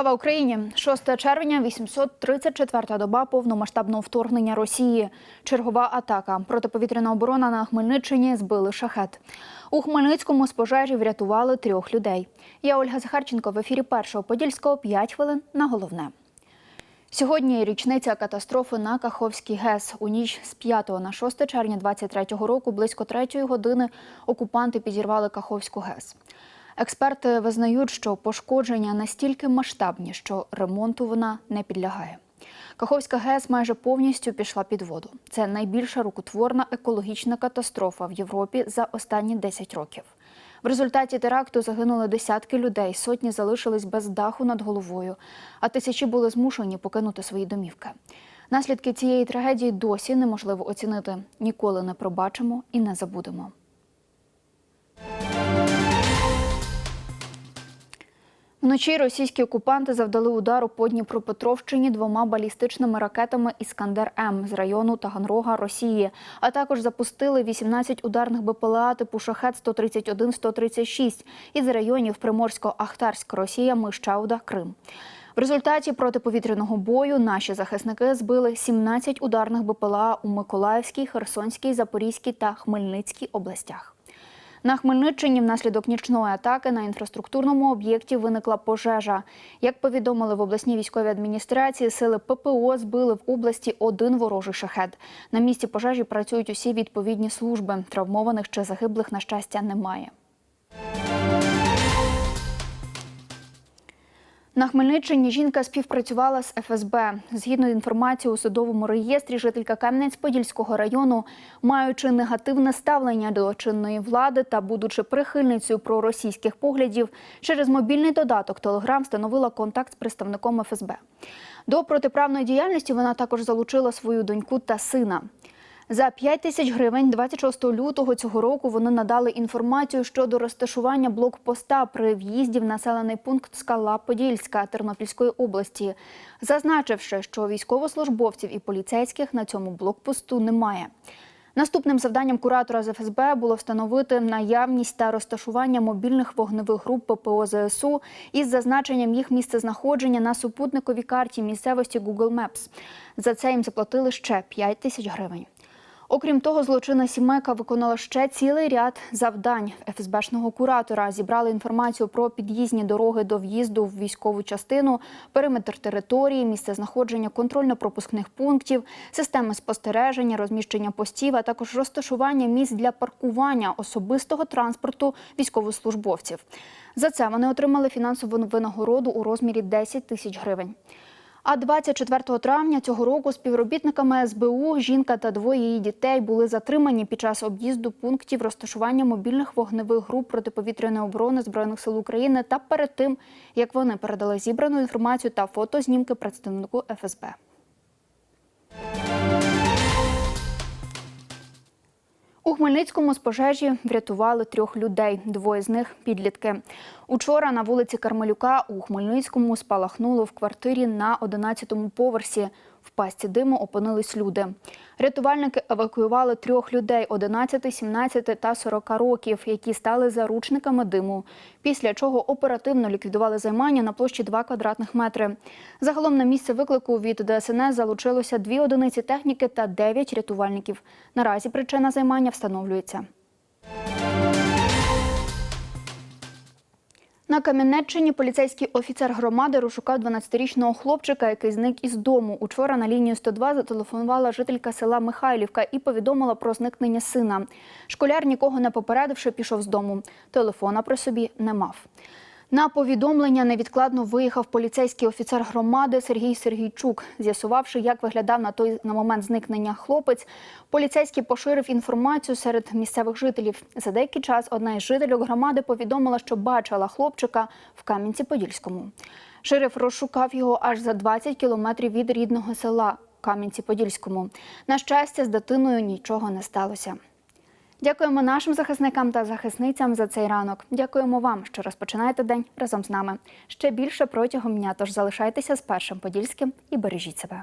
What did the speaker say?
Слава Україні! 6 червня, 834-та доба повномасштабного вторгнення Росії. Чергова атака. Протиповітряна оборона на Хмельниччині збили шахет. У Хмельницькому з пожежі врятували трьох людей. Я Ольга Захарченко в ефірі першого подільського 5 хвилин на головне. Сьогодні річниця катастрофи на Каховській ГЕС. У ніч з 5 на 6 червня 23-го року близько 3 години окупанти підірвали Каховську ГЕС. Експерти визнають, що пошкодження настільки масштабні, що ремонту вона не підлягає. Каховська ГЕС майже повністю пішла під воду. Це найбільша рукотворна екологічна катастрофа в Європі за останні 10 років. В результаті теракту загинули десятки людей, сотні залишились без даху над головою, а тисячі були змушені покинути свої домівки. Наслідки цієї трагедії досі неможливо оцінити. Ніколи не пробачимо і не забудемо. Вночі російські окупанти завдали удару по Дніпропетровщині двома балістичними ракетами Іскандер М з району Таганрога Росії, а також запустили 18 ударних БПЛА типу шахет 131-136 із районів Приморсько-Ахтарськ, Росія, Мищауда, Крим. В результаті протиповітряного бою наші захисники збили 17 ударних БПЛА у Миколаївській, Херсонській, Запорізькій та Хмельницькій областях. На Хмельниччині внаслідок нічної атаки на інфраструктурному об'єкті виникла пожежа. Як повідомили в обласній військовій адміністрації, сили ППО збили в області один ворожий шахет. На місці пожежі працюють усі відповідні служби. Травмованих чи загиблих, на щастя, немає. На Хмельниччині жінка співпрацювала з ФСБ. Згідно з інформацією у судовому реєстрі, жителька Кам'янець-Подільського району, маючи негативне ставлення до чинної влади та будучи прихильницею проросійських поглядів, через мобільний додаток Телеграм встановила контакт з представником ФСБ. До протиправної діяльності вона також залучила свою доньку та сина. За 5 тисяч гривень 26 лютого цього року вони надали інформацію щодо розташування блокпоста при в'їзді в населений пункт Скала Подільська Тернопільської області, зазначивши, що військовослужбовців і поліцейських на цьому блокпосту немає. Наступним завданням куратора з ФСБ було встановити наявність та розташування мобільних вогневих груп ППО ЗСУ із зазначенням їх місцезнаходження на супутниковій карті місцевості Google Maps. За це їм заплатили ще 5 тисяч гривень. Окрім того, злочинна сімейка виконала ще цілий ряд завдань ФСБшного куратора. Зібрали інформацію про під'їзні дороги до в'їзду в військову частину, периметр території, місце знаходження контрольно-пропускних пунктів, системи спостереження, розміщення постів, а також розташування місць для паркування особистого транспорту військовослужбовців. За це вони отримали фінансову винагороду у розмірі 10 тисяч гривень. А 24 травня цього року співробітниками СБУ жінка та двоє її дітей були затримані під час об'їзду пунктів розташування мобільних вогневих груп протиповітряної оборони збройних сил України та перед тим, як вони передали зібрану інформацію та фотознімки представнику ФСБ. Хмельницькому з пожежі врятували трьох людей. Двоє з них підлітки. Учора на вулиці Кармелюка у Хмельницькому спалахнуло в квартирі на 11-му поверсі. В пастці диму опинились люди. Рятувальники евакуювали трьох людей 11, 17 та 40 років, які стали заручниками диму. Після чого оперативно ліквідували займання на площі 2 квадратних метри. Загалом на місце виклику від ДСНС залучилося дві одиниці техніки та 9 рятувальників. Наразі причина займання встановлюється. На Кам'янеччині поліцейський офіцер громади розшукав 12-річного хлопчика, який зник із дому. Учора на лінію 102 зателефонувала жителька села Михайлівка і повідомила про зникнення сина. Школяр, нікого не попередивши, пішов з дому. Телефона при собі не мав. На повідомлення невідкладно виїхав поліцейський офіцер громади Сергій Сергійчук. З'ясувавши, як виглядав на той на момент зникнення хлопець, поліцейський поширив інформацію серед місцевих жителів. За деякий час одна із жительок громади повідомила, що бачила хлопчика в Кам'янці-Подільському. Шериф розшукав його аж за 20 кілометрів від рідного села Кам'янці-Подільському. На щастя, з дитиною нічого не сталося. Дякуємо нашим захисникам та захисницям за цей ранок. Дякуємо вам, що розпочинаєте день разом з нами. Ще більше протягом дня. Тож залишайтеся з першим подільським і бережіть себе.